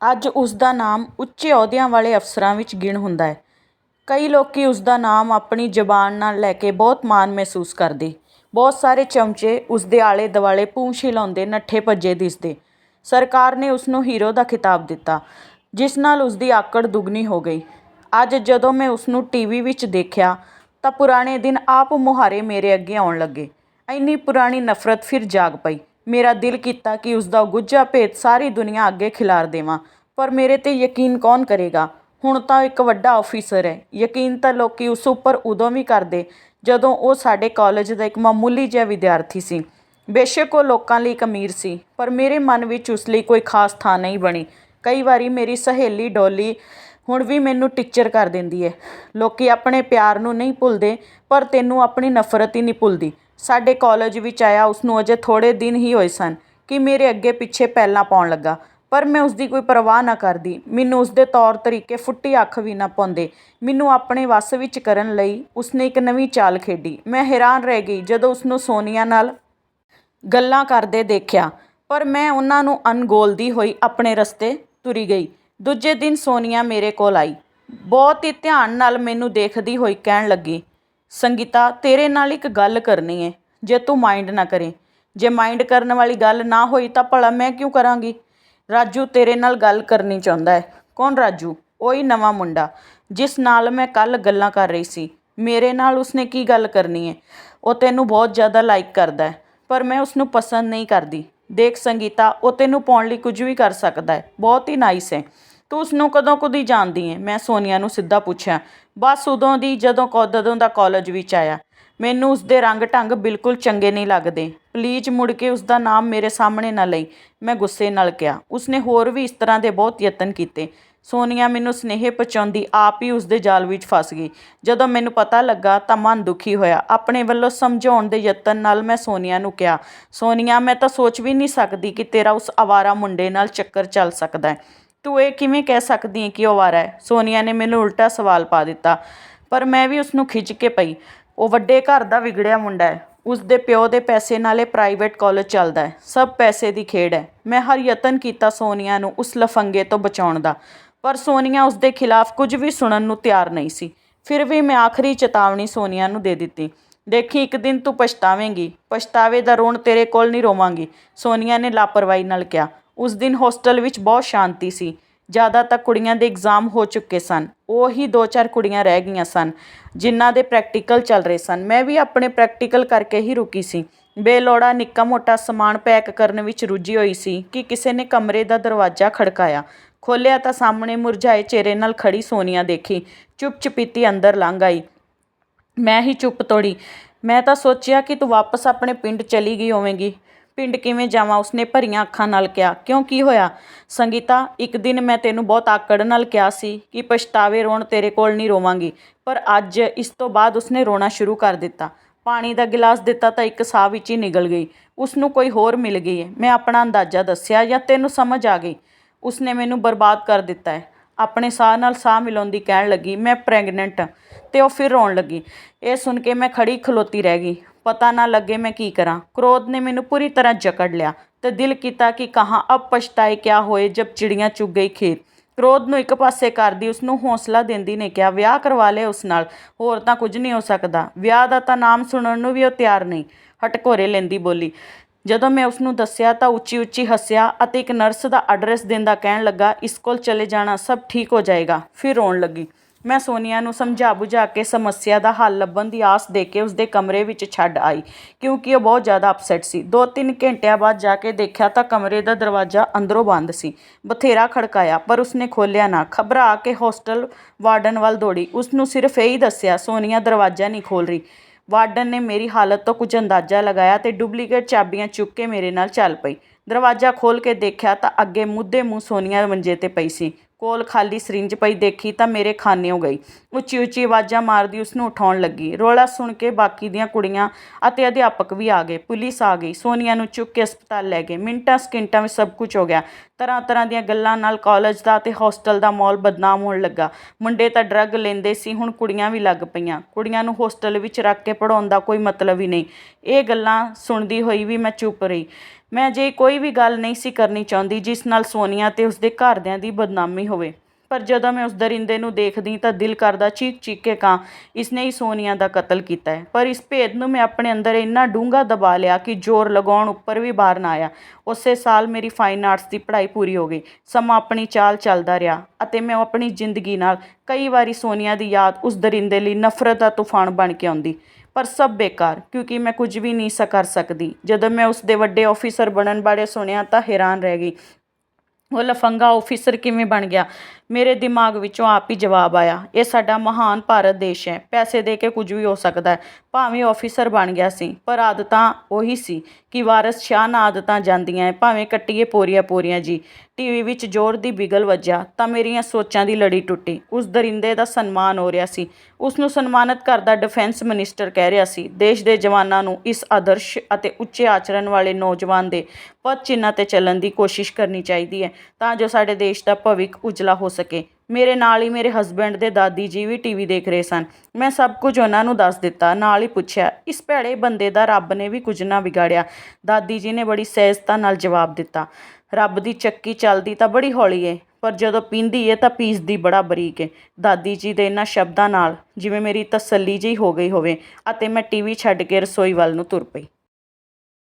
ਅੱਜ ਉਸ ਦਾ ਨਾਮ ਉੱਚੇ ਅਹੁਦਿਆਂ ਵਾਲੇ ਅਫ਼ਸਰਾਂ ਵਿੱਚ ਗਿਣ ਹੁੰਦਾ ਹੈ। ਕਈ ਲੋਕ ਉਸ ਦਾ ਨਾਮ ਆਪਣੀ ਜ਼ਬਾਨ ਨਾਲ ਲੈ ਕੇ ਬਹੁਤ ਮਾਣ ਮਹਿਸੂਸ ਕਰਦੇ। ਬਹੁਤ ਸਾਰੇ ਚਮਚੇ ਉਸ ਦੇ ਆਲੇ ਦੁਆਲੇ ਪੂੰਛ ਹਿਲਾਉਂਦੇ ਨੱਠੇ ਭੱਜੇ ਦਿਸਦੇ। ਸਰਕਾਰ ਨੇ ਉਸ ਨੂੰ ਹੀਰੋ ਦਾ ਖਿਤਾਬ ਦਿੱਤਾ, ਜਿਸ ਨਾਲ ਉਸ ਦੀ ਆਕੜ ਦੁੱਗਣੀ ਹੋ ਗਈ। ਅੱਜ ਜਦੋਂ ਮੈਂ ਉਸ ਨੂੰ ਟੀਵੀ ਵਿੱਚ ਦੇਖਿਆ, ਤਾਂ ਪੁਰਾਣੇ ਦਿਨ ਆਪ ਮੁਹਾਰੇ ਮੇਰੇ ਅੱਗੇ ਆਉਣ ਲੱਗੇ। ਇੰਨੀ ਪੁਰਾਣੀ ਨਫ਼ਰਤ ਫਿਰ ਜਾਗ ਪਈ। ਮੇਰਾ ਦਿਲ ਕੀਤਾ ਕਿ ਉਸ ਦਾ ਗੁੱਝਾ ਭੇਤ ਸਾਰੀ ਦੁਨੀਆ ਅੱਗੇ ਖਿਲਾਰ ਦੇਵਾਂ, ਪਰ ਮੇਰੇ ਤੇ ਯਕੀਨ ਕੌਣ ਕਰੇਗਾ? ਹੁਣ ਤਾਂ ਇੱਕ ਵੱਡਾ ਆਫੀਸਰ ਹੈ। ਯਕੀਨ ਤਾਂ ਲੋਕੀ ਉਸ ਉੱਪਰ ਉਦੋਂ ਵੀ ਕਰਦੇ ਜਦੋਂ ਉਹ ਸਾਡੇ ਕਾਲਜ ਦਾ ਇੱਕ ਮਾਮੂਲੀ ਜਿਹਾ ਵਿਦਿਆਰਥੀ ਸੀ। ਬੇਸ਼ੱਕ ਉਹ ਲੋਕਾਂ ਲਈ ਇੱਕ ਅਮੀਰ ਸੀ, ਪਰ ਮੇਰੇ ਮਨ ਵਿੱਚ ਉਸ ਲਈ ਕੋਈ ਖਾਸ ਥਾਂ ਨਹੀਂ ਬਣੀ। ਕਈ ਵਾਰੀ ਮੇਰੀ ਸਹੇਲੀ ਡੋਲੀ ਹੁਣ ਵੀ ਮੈਨੂੰ ਟੀਚਰ ਕਰ ਦਿੰਦੀ ਹੈ। ਲੋਕੀ ਆਪਣੇ ਪਿਆਰ ਨੂੰ ਨਹੀਂ ਭੁੱਲਦੇ, ਪਰ ਤੈਨੂੰ ਆਪਣੀ ਨਫ਼ਰਤ ਹੀ ਨਹੀਂ ਭੁੱਲਦੀ। ਸਾਡੇ ਕਾਲਜ ਵਿੱਚ ਆਇਆ, ਉਸਨੂੰ ਅਜੇ ਥੋੜ੍ਹੇ ਦਿਨ ਹੀ ਹੋਏ ਸਨ ਕਿ ਮੇਰੇ ਅੱਗੇ ਪਿੱਛੇ ਪੈਲਾਂ ਪਾਉਣ ਲੱਗਾ। ਪਰ ਮੈਂ ਉਸਦੀ ਕੋਈ ਪਰਵਾਹ ਨਾ ਕਰਦੀ। ਮੈਨੂੰ ਉਸਦੇ ਤੌਰ ਤਰੀਕੇ ਫੁੱਟੀ ਅੱਖ ਵੀ ਨਾ ਪਾਉਂਦੇ। ਮੈਨੂੰ ਆਪਣੇ ਵੱਸ ਵਿੱਚ ਕਰਨ ਲਈ ਉਸਨੇ ਇੱਕ ਨਵੀਂ ਚਾਲ ਖੇਡੀ। ਮੈਂ ਹੈਰਾਨ ਰਹਿ ਗਈ ਜਦੋਂ ਉਸਨੂੰ ਸੋਨੀਆ ਨਾਲ ਗੱਲਾਂ ਕਰਦੇ ਦੇਖਿਆ। ਪਰ ਮੈਂ ਉਹਨਾਂ ਨੂੰ ਅਣਗੋਲਦੀ ਹੋਈ ਆਪਣੇ ਰਸਤੇ ਤੁਰੀ ਗਈ। ਦੂਜੇ ਦਿਨ ਸੋਨੀਆ ਮੇਰੇ ਕੋਲ ਆਈ। ਬਹੁਤ ਹੀ ਧਿਆਨ ਨਾਲ ਮੈਨੂੰ ਦੇਖਦੀ ਹੋਈ ਕਹਿਣ ਲੱਗੀ ਸੰਗੀਤਾ, ਤੇਰੇ ਨਾਲ ਇੱਕ ਗੱਲ ਕਰਨੀ ਹੈ ਜੇ ਤੂੰ ਮਾਈਂਡ ਨਾ ਕਰੇ। ਜੇ ਮਾਈਂਡ ਕਰਨ ਵਾਲੀ ਗੱਲ ਨਾ ਹੋਈ ਤਾਂ ਭਲਾ ਮੈਂ ਕਿਉਂ ਕਰਾਂਗੀ? ਰਾਜੂ ਤੇਰੇ ਨਾਲ ਗੱਲ ਕਰਨੀ ਚਾਹੁੰਦਾ ਹੈ ਕੌਣ ਰਾਜੂ? ਉਹੀ ਨਵਾਂ ਮੁੰਡਾ, ਜਿਸ ਨਾਲ ਮੈਂ ਕੱਲ ਗੱਲਾਂ ਕਰ ਰਹੀ ਸੀ। ਮੇਰੇ ਨਾਲ ਉਸਨੇ ਕੀ ਗੱਲ ਕਰਨੀ ਹੈ ਉਹ ਤੈਨੂੰ ਬਹੁਤ ਜ਼ਿਆਦਾ ਲਾਈਕ ਕਰਦਾ ਹੈ ਪਰ ਮੈਂ ਉਸ ਨੂੰ ਪਸੰਦ ਨਹੀਂ ਕਰਦੀ। ਦੇਖ ਸੰਗੀਤਾ, ਉਹ ਤੈਨੂੰ ਪਾਉਣ ਲਈ ਕੁਝ ਵੀ ਕਰ ਸਕਦਾ ਹੈ ਬਹੁਤ ਹੀ ਨਾਈਸ ਹੈ ਤੂੰ ਉਸ ਨੂੰ ਕਦੋਂ ਕਦੀ ਜਾਣਦੀ ਹੈ ਮੈਂ ਸੋਨੀਆ ਨੂੰ ਸਿੱਧਾ ਪੁੱਛਿਆ। ਬਸ ਉਦੋਂ ਦੀ ਜਦੋਂ ਕਦੋਂ ਦਾ ਕਾਲਜ ਵਿੱਚ ਆਇਆ। ਮੈਨੂੰ ਉਸ ਦੇ ਰੰਗ ਢੰਗ ਬਿਲਕੁਲ ਚੰਗੇ ਨਹੀਂ ਲੱਗਦੇ। ਪਲੀਜ਼ ਮੁੜ ਕੇ ਉਸ ਦਾ ਨਾਮ ਮੇਰੇ ਸਾਹਮਣੇ ਨਾ ਲਈ। ਮੈਂ ਗੁੱਸੇ ਨਾਲ ਕਿਹਾ। ਉਸਨੇ ਹੋਰ ਵੀ ਇਸ ਤਰ੍ਹਾਂ ਦੇ ਬਹੁਤ ਯਤਨ ਕੀਤੇ। ਸੋਨੀਆ ਮੈਨੂੰ ਸਨੇਹ ਪਹੁੰਚਾਉਂਦੀ ਆਪ ਹੀ ਉਸ ਦੇ ਜਾਲ ਵਿੱਚ ਫਸ ਗਈ। ਜਦੋਂ ਮੈਨੂੰ ਪਤਾ ਲੱਗਾ ਤਾਂ ਮਨ ਦੁਖੀ ਹੋਇਆ। ਆਪਣੇ ਵੱਲੋਂ ਸਮਝਾਉਣ ਦੇ ਯਤਨ ਨਾਲ ਮੈਂ ਸੋਨੀਆ ਨੂੰ ਕਿਹਾ, ਸੋਨੀਆ, ਮੈਂ ਤਾਂ ਸੋਚ ਵੀ ਨਹੀਂ ਸਕਦੀ ਕਿ ਤੇਰਾ ਉਸ ਆਵਾਰਾ ਮੁੰਡੇ ਨਾਲ ਚੱਕਰ ਚੱਲ ਸਕਦਾ ਹੈ ਤੂੰ ਇਹ ਕਿਵੇਂ ਕਹਿ ਸਕਦੀ ਹੈ ਕਿ ਉਹ ਆਵਾਰਾ ਹੈ? ਸੋਨੀਆ ਨੇ ਮੈਨੂੰ ਉਲਟਾ ਸਵਾਲ ਪਾ ਦਿੱਤਾ, ਪਰ ਮੈਂ ਵੀ ਉਸ ਨੂੰ ਖਿੱਚ ਕੇ ਪਈ। ਉਹ ਵੱਡੇ ਘਰ ਦਾ ਵਿਗੜਿਆ ਮੁੰਡਾ ਹੈ। ਉਸ ਦੇ ਪਿਓ ਦੇ ਪੈਸੇ ਨਾਲੇ ਪ੍ਰਾਈਵੇਟ ਕਾਲਜ ਚੱਲਦਾ ਹੈ। ਸਭ ਪੈਸੇ ਦੀ ਖੇਡ ਹੈ। ਮੈਂ ਹਰ ਯਤਨ ਕੀਤਾ ਸੋਨੀਆ ਨੂੰ ਉਸ ਲਫੰਗੇ ਤੋਂ ਬਚਾਉਣ ਦਾ, ਪਰ ਸੋਨੀਆ ਉਸ ਦੇ ਖਿਲਾਫ ਕੁਝ ਵੀ ਸੁਣਨ ਨੂੰ ਤਿਆਰ ਨਹੀਂ ਸੀ। ਫਿਰ ਵੀ ਮੈਂ ਆਖਰੀ ਚੇਤਾਵਨੀ ਸੋਨੀਆ ਨੂੰ ਦੇ ਦਿੱਤੀ। ਦੇਖੀ, ਇੱਕ ਦਿਨ ਤੂੰ ਪਛਤਾਵੇਂਗੀ। ਪਛਤਾਵੇ ਦਾ ਰੋਣ ਤੇਰੇ ਕੋਲ ਨਹੀਂ ਰੋਵਾਂਗੀ, ਸੋਨੀਆ ਨੇ ਲਾਪਰਵਾਹੀ ਨਾਲ ਕਿਹਾ। ਉਸ ਦਿਨ ਹੋਸਟਲ ਵਿੱਚ ਬਹੁਤ ਸ਼ਾਂਤੀ ਸੀ। ਜ਼ਿਆਦਾ ਤਾਂ ਕੁੜੀਆਂ ਦੇ ਐਗਜ਼ਾਮ ਹੋ ਚੁੱਕੇ ਸਨ। ਉਹ ਹੀ ਦੋ ਚਾਰ ਕੁੜੀਆਂ ਰਹਿ ਗਈਆਂ ਸਨ, ਜਿਨ੍ਹਾਂ ਦੇ ਪ੍ਰੈਕਟੀਕਲ ਚੱਲ ਰਹੇ ਸਨ। ਮੈਂ ਵੀ ਆਪਣੇ ਪ੍ਰੈਕਟੀਕਲ ਕਰਕੇ ਹੀ ਰੁਕੀ ਸੀ। ਬੇਲੋੜਾ ਨਿੱਕਾ ਮੋਟਾ ਸਮਾਨ ਪੈਕ ਕਰਨ ਵਿੱਚ ਰੁੱਝੀ ਹੋਈ ਸੀ ਕਿ ਕਿਸੇ ਨੇ ਕਮਰੇ ਦਾ ਦਰਵਾਜ਼ਾ ਖੜਕਾਇਆ। ਖੋਲ੍ਹਿਆ ਤਾਂ ਸਾਹਮਣੇ ਮੁਰਝਾਏ ਚਿਹਰੇ ਨਾਲ ਖੜੀ ਸੋਨੀਆ ਦੇਖੀ। ਚੁੱਪ ਚਪੀਤੀ ਅੰਦਰ ਲੰਘ ਆਈ। ਮੈਂ ਹੀ ਚੁੱਪ ਤੋੜੀ। ਮੈਂ ਤਾਂ ਸੋਚਿਆ ਕਿ ਤੂੰ ਵਾਪਸ ਆਪਣੇ ਪਿੰਡ ਚਲੀ ਗਈ ਹੋਵੇਂਗੀ। ਪਿੰਡ ਕਿਵੇਂ ਜਾਵਾਂ, ਉਸਨੇ ਭਰੀਆਂ ਅੱਖਾਂ ਨਾਲ ਕਿਹਾ, ਕਿਉਂ, ਕੀ ਹੋਇਆ? ਸੰਗੀਤਾ, ਇੱਕ ਦਿਨ ਮੈਂ ਤੈਨੂੰ ਬਹੁਤ ਆਕੜ ਨਾਲ ਕਿਹਾ ਸੀ ਕਿ ਪਛਤਾਵੇ ਰੋਣ ਤੇਰੇ ਕੋਲ ਨਹੀਂ ਰੋਵਾਂਗੀ, ਪਰ ਅੱਜ ਇਸ ਤੋਂ ਬਾਅਦ ਉਸਨੇ ਰੋਣਾ ਸ਼ੁਰੂ ਕਰ ਦਿੱਤਾ। ਪਾਣੀ ਦਾ ਗਿਲਾਸ ਦਿੱਤਾ ਤਾਂ ਇੱਕ ਸਾਹ ਵਿੱਚ ਹੀ ਨਿਗਲ ਗਈ। ਉਸ ਨੂੰ ਕੋਈ ਹੋਰ ਮਿਲ ਗਈ ਹੈ। ਮੈਂ ਆਪਣਾ ਅੰਦਾਜ਼ਾ ਦੱਸਿਆ ਜਾਂ ਤੈਨੂੰ ਸਮਝ ਆ ਗਈ? ਉਸਨੇ ਮੈਨੂੰ ਬਰਬਾਦ ਕਰ ਦਿੱਤਾ ਹੈ। ਆਪਣੇ ਸਾਹ ਨਾਲ ਸਾਹ ਮਿਲਾਉਂਦੀ ਕਹਿਣ ਲੱਗੀ, ਮੈਂ ਪ੍ਰੈਗਨੈਂਟ ਤੇ ਉਹ ਫਿਰ ਰੋਣ ਲੱਗੀ। ਇਹ ਸੁਣ ਕੇ ਮੈਂ ਖੜੀ ਖਲੋਤੀ ਰਹਿ ਗਈ। ਪਤਾ ਨਾ ਲੱਗੇ ਮੈਂ ਕੀ ਕਰਾਂ। ਕ੍ਰੋਧ ਨੇ ਮੈਨੂੰ ਪੂਰੀ ਤਰ੍ਹਾਂ ਜਕੜ ਲਿਆ ਤੇ ਦਿਲ ਕੀਤਾ ਕਿ ਕਹਾਂ ਅਬ ਪਛਤਾਏ ਕਿਆ ਹੋਏ ਜਬ ਚਿੜੀਆਂ ਚੁੱਗ ਗਈ ਖੇਤ। ਕ੍ਰੋਧ ਨੂੰ ਇੱਕ ਪਾਸੇ ਕਰਦੀ ਉਸ ਨੂੰ ਹੌਸਲਾ ਦਿੰਦੀ ਨੇ ਕਿਹਾ, ਵਿਆਹ ਕਰਵਾ ਲੈ ਉਸ ਨਾਲ, ਹੋਰ ਤਾਂ ਕੁਝ ਨਹੀਂ ਹੋ ਸਕਦਾ। ਵਿਆਹ ਦਾ ਤਾਂ ਨਾਮ ਸੁਣਨ ਨੂੰ ਵੀ ਉਹ ਤਿਆਰ ਨਹੀਂ। ਹਟਕੋਰੇ ਲੈਂਦੀ ਬੋਲੀ। ਜਦੋਂ ਮੈਂ ਉਸ ਨੂੰ ਦੱਸਿਆ ਤਾਂ ਉੱਚੀ ਉੱਚੀ ਹੱਸਿਆ ਅਤੇ ਇੱਕ ਨਰਸ ਦਾ ਐਡਰੈਸ ਦਿੰਦਾ ਕਹਿਣ ਲੱਗਾ, ਇਸ ਕੋਲ ਚਲੇ ਜਾਣਾ ਸਭ ਠੀਕ ਹੋ ਜਾਏਗਾ। ਫਿਰ ਰੋਣ ਲੱਗੀ। ਮੈਂ ਸੋਨੀਆ ਨੂੰ ਸਮਝਾ ਬੁਝਾ ਕੇ ਸਮੱਸਿਆ ਦਾ ਹੱਲ ਲੱਭਣ ਦੀ ਆਸ ਦੇ ਕੇ ਉਸਦੇ ਕਮਰੇ ਵਿੱਚ ਛੱਡ ਆਈ, ਕਿਉਂਕਿ ਉਹ ਬਹੁਤ ਜ਼ਿਆਦਾ ਅਪਸੈਟ ਸੀ। ਦੋ ਤਿੰਨ ਘੰਟਿਆਂ ਬਾਅਦ ਜਾ ਕੇ ਦੇਖਿਆ ਤਾਂ ਕਮਰੇ ਦਾ ਦਰਵਾਜ਼ਾ ਅੰਦਰੋਂ ਬੰਦ ਸੀ। ਬਥੇਰਾ ਖੜਕਾਇਆ, ਪਰ ਉਸਨੇ ਖੋਲ੍ਹਿਆ ਨਾ। ਖਬਰਾ ਕੇ ਹੋਸਟਲ ਵਾਰਡਨ ਵੱਲ ਦੌੜੀ। ਉਸ ਨੂੰ ਸਿਰਫ ਇਹੀ ਦੱਸਿਆ, ਸੋਨੀਆ ਦਰਵਾਜ਼ਾ ਨਹੀਂ ਖੋਲ ਰਹੀ। ਵਾਰਡਨ ਨੇ ਮੇਰੀ ਹਾਲਤ ਤੋਂ ਕੁਝ ਅੰਦਾਜ਼ਾ ਲਗਾਇਆ ਤੇ ਡੁਪਲੀਕੇਟ ਚਾਬੀਆਂ ਚੁੱਕ ਕੇ ਮੇਰੇ ਨਾਲ ਚੱਲ ਪਈ। ਦਰਵਾਜ਼ਾ ਖੋਲ ਕੇ ਦੇਖਿਆ ਤਾਂ ਅੱਗੇ ਮੁੱਦੇ ਮੂੰਹ ਸੋਨੀਆ ਮੰਜੇ ਤੇ ਪਈ ਸੀ। ਕੋਲ ਖਾਲੀ ਸਰਿੰਜ ਪਈ ਦੇਖੀ ਤਾਂ ਮੇਰੇ ਖਾਨਿਓ ਗਈ। ਉੱਚੀ ਉੱਚੀ ਆਵਾਜ਼ਾਂ ਮਾਰਦੀ ਉਸ ਨੂੰ ਉਠਾਉਣ ਲੱਗੀ। ਰੋਲਾ ਸੁਣ ਕੇ ਬਾਕੀ ਦੀਆਂ ਕੁੜੀਆਂ ਅਤੇ ਅਧਿਆਪਕ ਵੀ ਆ ਗਏ। ਪੁਲਿਸ ਆ ਗਈ। ਸੋਨੀਆ ਨੂੰ ਚੁੱਕ ਕੇ ਹਸਪਤਾਲ ਲੈ ਗਏ। ਮਿੰਟਾਂ ਸਕਿੰਟਾਂ ਵਿੱਚ ਸਭ ਕੁਝ ਹੋ ਗਿਆ। ਤਰ੍ਹਾਂ ਤਰ੍ਹਾਂ ਦੀਆਂ ਗੱਲਾਂ ਨਾਲ ਕਾਲਜ ਦਾ ਤੇ ਹੋਸਟਲ ਦਾ ਮਾਹੌਲ ਬਦਨਾਮ ਹੋਣ ਲੱਗਾ। ਮੁੰਡੇ ਤਾਂ ਡਰੱਗ ਲੈਂਦੇ ਸੀ, ਹੁਣ ਕੁੜੀਆਂ ਵੀ ਲੱਗ ਪਈਆਂ। ਕੁੜੀਆਂ ਨੂੰ ਹੋਸਟਲ ਵਿੱਚ ਰੱਖ ਕੇ ਪੜਾਉਣ ਦਾ ਕੋਈ ਮਤਲਬ ਹੀ ਨਹੀਂ। ਇਹ ਗੱਲਾਂ ਸੁਣਦੀ ਹੋਈ ਵੀ ਮੈਂ ਚੁੱਪ ਰਹੀ। ਮੈਂ ਅਜਿਹੀ ਕੋਈ ਵੀ ਗੱਲ ਨਹੀਂ ਸੀ ਕਰਨੀ ਚਾਹੁੰਦੀ ਜਿਸ ਨਾਲ ਸੋਨੀਆ ਅਤੇ ਉਸਦੇ ਘਰਦਿਆਂ ਦੀ ਬਦਨਾਮੀ ਹੋਵੇ। ਪਰ ਜਦੋਂ ਮੈਂ ਉਸ ਦਰਿੰਦੇ ਨੂੰ ਦੇਖਦੀ ਤਾਂ ਦਿਲ ਕਰਦਾ, ਚੀਕ ਚੀਕ ਕੇ ਕਾਂ, ਇਸਨੇ ਹੀ ਸੋਨੀਆ ਦਾ ਕਤਲ ਕੀਤਾ ਹੈ। ਪਰ ਇਸ ਭੇਦ ਨੂੰ ਮੈਂ ਆਪਣੇ ਅੰਦਰ ਇੰਨਾ ਡੂੰਘਾ ਦਬਾ ਲਿਆ ਕਿ ਜ਼ੋਰ ਲਗਾਉਣ ਉੱਪਰ ਵੀ ਬਾਹਰ ਨਾ ਆਇਆ। ਉਸੇ ਸਾਲ ਮੇਰੀ ਫਾਈਨ ਆਰਟਸ ਦੀ ਪੜ੍ਹਾਈ ਪੂਰੀ ਹੋ ਗਈ। ਸਮਾਂ ਆਪਣੀ ਚਾਲ ਚੱਲਦਾ ਰਿਹਾ ਅਤੇ ਮੈਂ ਆਪਣੀ ਜ਼ਿੰਦਗੀ ਨਾਲ ਕਈ ਵਾਰੀ ਸੋਨੀਆ ਦੀ ਯਾਦ ਉਸ ਦਰਿੰਦੇ ਲਈ ਨਫ਼ਰਤ ਦਾ ਤੂਫਾਨ ਬਣ ਕੇ ਆਉਂਦੀ। ਪਰ ਸਭ ਬੇਕਾਰ, ਕਿਉਂਕਿ ਮੈਂ ਕੁਝ ਵੀ ਨਹੀਂ ਸ ਕਰ ਸਕਦੀ। ਜਦੋਂ ਮੈਂ ਉਸ ਦੇ ਵੱਡੇ ਆਫੀਸਰ ਬਣਨ ਬਾਰੇ ਸੁਣਿਆ ਤਾਂ ਹੈਰਾਨ ਰਹਿ ਗਈ। ਉਹ ਲਫੰਗਾ ਆਫੀਸਰ ਕਿਵੇਂ ਬਣ ਗਿਆ? ਮੇਰੇ ਦਿਮਾਗ ਵਿੱਚੋਂ ਆਪ ਹੀ ਜਵਾਬ ਆਇਆ। ਇਹ ਸਾਡਾ ਮਹਾਨ ਭਾਰਤ ਦੇਸ਼ ਹੈ। ਪੈਸੇ ਦੇ ਕੇ ਕੁਝ ਵੀ ਹੋ ਸਕਦਾ ਹੈ। ਭਾਵੇਂ ਆਫੀਸਰ ਬਣ ਗਿਆ ਸੀ, ਪਰ ਆਦਤਾਂ ਉਹੀ ਸੀ ਕਿ ਵਾਰਸ ਸ਼ਾਹ ਨਾਲ ਆਦਤਾਂ ਜਾਂਦੀਆਂ ਹੈ। ਭਾਵੇਂ ਕੱਟੀਏ ਪੋਰੀਆਂ ਪੋਰੀਆਂ ਜੀ। ਟੀਵੀ ਵਿੱਚ ਜ਼ੋਰ ਦੀ ਬਿਗਲ ਵੱਜਿਆ ਤਾਂ ਮੇਰੀਆਂ ਸੋਚਾਂ ਦੀ ਲੜੀ ਟੁੱਟੀ। ਉਸ ਦਰਿੰਦੇ ਦਾ ਸਨਮਾਨ ਹੋ ਰਿਹਾ ਸੀ। ਉਸ ਨੂੰ ਸਨਮਾਨਿਤ ਕਰਦਾ ਡਿਫੈਂਸ ਮਿਨਿਸਟਰ ਕਹਿ ਰਿਹਾ ਸੀ। ਦੇਸ਼ ਦੇ ਜਵਾਨਾਂ ਨੂੰ ਇਸ ਆਦਰਸ਼ ਅਤੇ ਉੱਚੇ ਆਚਰਣ ਵਾਲੇ ਨੌਜਵਾਨ ਦੇ ਪਦ ਚਿੰਨ੍ਹਾਂ ਤੇ ਚੱਲਣ ਦੀ ਕੋਸ਼ਿਸ਼ ਕਰਨੀ ਚਾਹੀਦੀ ਹੈ ਤਾਂ ਜੋ ਸਾਡੇ ਦੇਸ਼ ਦਾ ਭਵਿੱਖ ਉਜਲਾ ਹੋ ਸਕੇ। ਮੇਰੇ ਨਾਲ ਹੀ ਮੇਰੇ ਹਸਬੈਂਡ ਦੇ ਦਾਦੀ ਜੀ ਵੀ ਟੀਵੀ ਦੇਖ ਰਹੇ ਸਨ। ਮੈਂ ਸਭ ਕੁਝ ਉਹਨਾਂ ਨੂੰ ਦੱਸ ਦਿੱਤਾ, ਨਾਲ ਹੀ ਪੁੱਛਿਆ, ਇਸ ਭੈੜੇ ਬੰਦੇ ਦਾ ਰੱਬ ਨੇ ਵੀ ਕੁਝ ਨਾ ਵਿਗਾੜਿਆ। ਦਾਦੀ ਜੀ ਨੇ ਬੜੀ ਸਹਿਜਤਾ ਨਾਲ ਜਵਾਬ ਦਿੱਤਾ, ਰੱਬ ਦੀ ਚੱਕੀ ਚੱਲਦੀ ਤਾਂ ਬੜੀ ਹੌਲੀ ਏ, ਪਰ ਜਦੋਂ ਪੀਂਦੀ ਏ ਤਾਂ ਪੀਸਦੀ ਬੜਾ ਬਰੀਕ ਏ। ਦਾਦੀ ਜੀ ਦੇ ਇਹਨਾਂ ਸ਼ਬਦਾਂ ਨਾਲ ਜਿਵੇਂ ਮੇਰੀ ਤਸੱਲੀ ਜਿਹੀ ਹੋ ਗਈ ਹੋਵੇ ਅਤੇ ਮੈਂ ਟੀਵੀ ਛੱਡ ਕੇ ਰਸੋਈ ਵੱਲ ਨੂੰ ਤੁਰ ਪਈ।